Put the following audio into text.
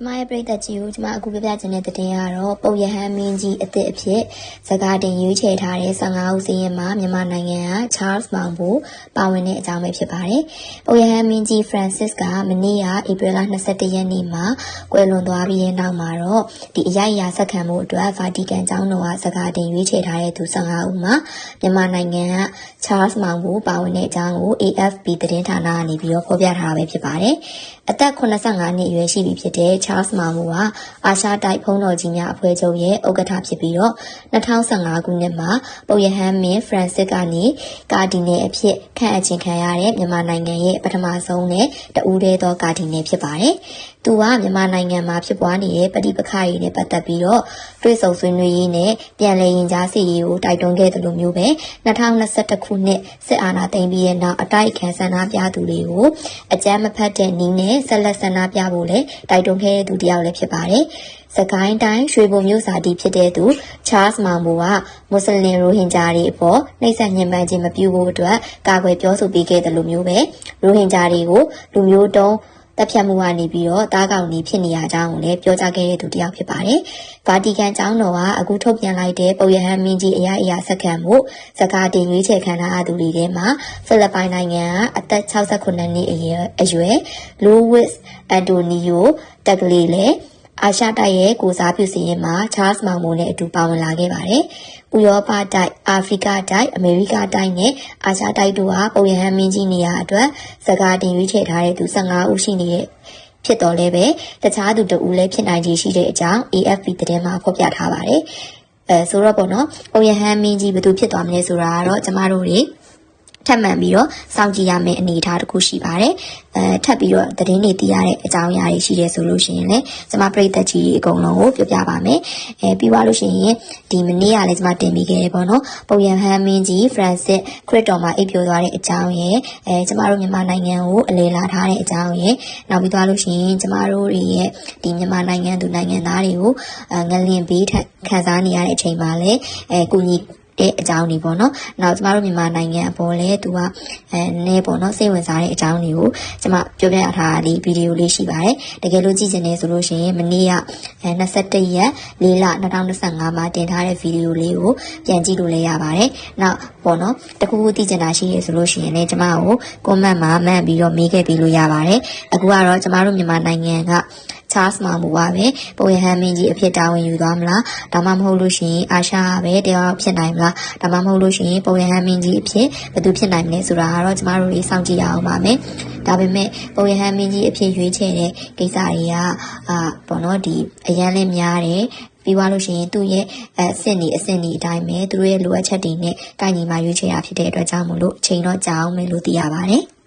ကျမရဲ့ပရိသတ်ကြီးကိုကျမအခုပြပြချင်တဲ့သတင်းကတော့ပုပ်ရဟန်းမင်းကြီးအသစ်အဖြစ်ဇကာတင်ရွေးချယ်ထားတဲ့15ဦးစီးရင်မှာမြန်မာနိုင်ငံက Charles မောင်ဘူပါဝင်တဲ့အကြောင်းပဲဖြစ်ပါတယ်။ပုပ်ရဟန်းမင်းကြီး Francis ကမနေ့ကဧပြီလ22ရက်နေ့မှာကွယ်လွန်သွားပြီးတဲ့နောက်မှာတော့ဒီအရိုက်အရာဆက်ခံမှုအတွက် Vatican ကျောင်းတော်ကဇကာတင်ရွေးချယ်ထားတဲ့သူ15ဦးမှာမြန်မာနိုင်ငံက Charles မောင်ဘူပါဝင်တဲ့အကြောင်းကို AFP သတင်းဌာနကနေပြီးတော့ဖော်ပြထားတာပဲဖြစ်ပါတယ်။အသက်85နှစ်အရွယ်ရှိပြီဖြစ်တဲ့ Charles Mamu ကအာရှတိုက်ဖုံးတော်ကြီးများအဖွဲ့ချုပ်ရဲ့ဥက္ကဋ္ဌဖြစ်ပြီးတော့2015ခုနှစ်မှာပုပ်ရဟန်းမင်း Francis ကနေကာဒီနယ်အဖြစ်ခန့်အပ်ခြင်းခံရတဲ့မြန်မာနိုင်ငံရဲ့ပထမဆုံးနဲ့တဦးတည်းသောကာဒီနယ်ဖြစ်ပါတယ်။သူကမြန်မာနိုင်ငံမှာဖြစ်ပွားနေတဲ့ပဋိပက္ခတွေနဲ့ပတ်သက်ပြီးတော့တွဲဆုံဆွေးနွေးရေးနဲ့ပြန်လည်ရင်ကြားစီရေးကိုတိုက်တွန်းခဲ့တယ်လို့မျိုးပဲ2021ခုနှစ်စစ်အာဏာသိမ်းပြီးတဲ့နောက်အတိုက်အခံဆန္ဒပြသူတွေကိုအကြမ်းမဖက်တဲ့နည်းနဲ့ဆက်လက်ဆန္ဒပြဖို့လည်းတိုက်တွန်းခဲ့တဲ့သူတစ်ယောက်လည်းဖြစ်ပါတယ်။စကိုင်းတိုင်းရွှေဘုံမြို့စာတီဖြစ်တဲ့သူချားစ်မောင်ဘူကမွတ်စလင်ရိုဟင်ဂျာတွေအပေါ်နှိပ်စက်ညှဉ်းပန်းခြင်းမပြုဖို့အတွက်ကာကွယ်ပြောဆိုပေးခဲ့တယ်လို့မျိုးပဲရိုဟင်ဂျာတွေကိုလူမျိုးတုံးတပ်ဖြတ်မှုကနေပြီးတော့တားကောင်နေဖြစ်နေရကြောင်းကိုလည်းပြောကြားခဲ့တဲ့သူတစ်ယောက်ဖြစ်ပါတယ်။ဗာတီကန်ကျောင်းတော်ကအခုထုတ်ပြန်လိုက်တဲ့ပုပ်ရဟန်းမင်းကြီးအရာအရာဆက်ခံမှုစကားတင်ရွေးချယ်ခံထားသူတွေထဲမှာဖိလစ်ပိုင်နိုင်ငံကအသက်68နှစ်အရွယ်အရွယ်လူဝစ်အန်တိုနီယို တက်ကလေးလည်းအာရှတိုက်ရဲ့ကိုစားပြုစီရင်မှာချားစ်မောင်မိုနဲ့အတူပါဝင်လာခဲ့ပါတယ်။ဥရောပတိုက်၊အာဖရိကတိုက်၊အမေရိကတိုက်နဲ့အာရှတိုက်တို့ဟာပုံရဟန်းမင်းကြီးနေရာအတွက်စကားတင်ရွေးချယ်ထားတဲ့သူ15ဦးရှိနေတဲ့ဖြစ်တော်လဲပဲတခြားသူတဦးလည်းဖြစ်နိုင်ခြေရှိတဲ့အကြောင်း AFP သတင်းမှာဖော်ပြထားပါတယ်။အဲဆိုတော့ပေါ့နော်ပုံရဟန်းမင်းကြီးဘယ်သူဖြစ်သွားမလဲဆိုတာကတော့ကျမတို့တွေ ထပ်မံပြီးတော့စောင့်ကြည့်ရမယ့်အနေအထားတစ်ခုရှိပါတယ်။အဲထပ်ပြီးတော့သတင်းတွေသိရတဲ့အကြောင်းအရာတွေရှိတယ်ဆိုလို့ရှိရင်လည်းကျွန်မပရိသတ်ကြီးတွေအကုန်လုံးကိုပြောပြပါမယ်။အဲပြီးသွားလို့ရှိရင်ဒီမနေ့ကလည်းကျွန်မတင်ပြီးခဲ့တယ်ပေါ့နော်။ပုံရဟန်းမင်းကြီး Francis ခရစ်တော်မှာအိပ်ပျော်သွားတဲ့အကြောင်းရယ်အဲကျွန်မတို့မြန်မာနိုင်ငံကိုအလေလာထားတဲ့အကြောင်းရယ်နောက်ပြီးသွားလို့ရှိရင်ကျွန်မတို့တွေရဲ့ဒီမြန်မာနိုင်ငံသူနိုင်ငံသားတွေကိုငလင်ပေးခံစားနေရတဲ့အချိန်မှာလည်းအဲကုညီ တဲ့အကြောင်းတွေပေါ့နော်။နောက်ကျမတို့မြန်မာနိုင်ငံအပေါ်လဲသူကအဲနည်းပေါ့နော်စိတ်ဝင်စားတဲ့အကြောင်းတွေကိုကျမပြောပြထားတာလေးဗီဒီယိုလေးရှိပါတယ်။တကယ်လို့ကြည့်ချင်တယ်ဆိုလို့ရှိရင်မနေ့ကအဲ21ရက်၄လ2025မှာတင်ထားတဲ့ဗီဒီယိုလေးကိုပြန်ကြည့်လို့လည်းရပါတယ်။နောက်ပေါ့နော်တခုခုသိချင်တာရှိရဆိုလို့ရှိရင်လည်းကျမကို comment မှာမှန်ပြီးတော့မေးခဲ့ပြီးလို့ရပါတယ်။အခုကတော့ကျမတို့မြန်မာနိုင်ငံက ချားစ်မာမူပါပဲပုံရဟန်းမင်းကြီးအဖြစ်တာဝန်ယူသွားမလားဒါမှမဟုတ်လို့ရှိရင်အာရှကပဲတယောက်ဖြစ်နိုင်မလားဒါမှမဟုတ်လို့ရှိရင်ပုံရဟန်းမင်းကြီးအဖြစ်ဘယ်သူဖြစ်နိုင်မလဲဆိုတာကတော့ကျမတို့တွေစောင့်ကြည့်ရအောင်ပါမယ်ဒါပေမဲ့ပုံရဟန်းမင်းကြီးအဖြစ်ရွေးချယ်တဲ့ကိစ္စတွေကအာပေါ့နော်ဒီအရန်လေးများတယ်ပြီးသွားလို့ရှိရင်သူ့ရဲ့အဆင့်ဒီအဆင့်ဒီအတိုင်းပဲသူတို့ရဲ့လိုအပ်ချက်တွေနဲ့ကိုင်ညီမှရွေးချယ်ရဖြစ်တဲ့အတွက်ကြောင့်မို့လို့အချိန်တော့ကြာအောင်မယ်လို့သိရပါတယ်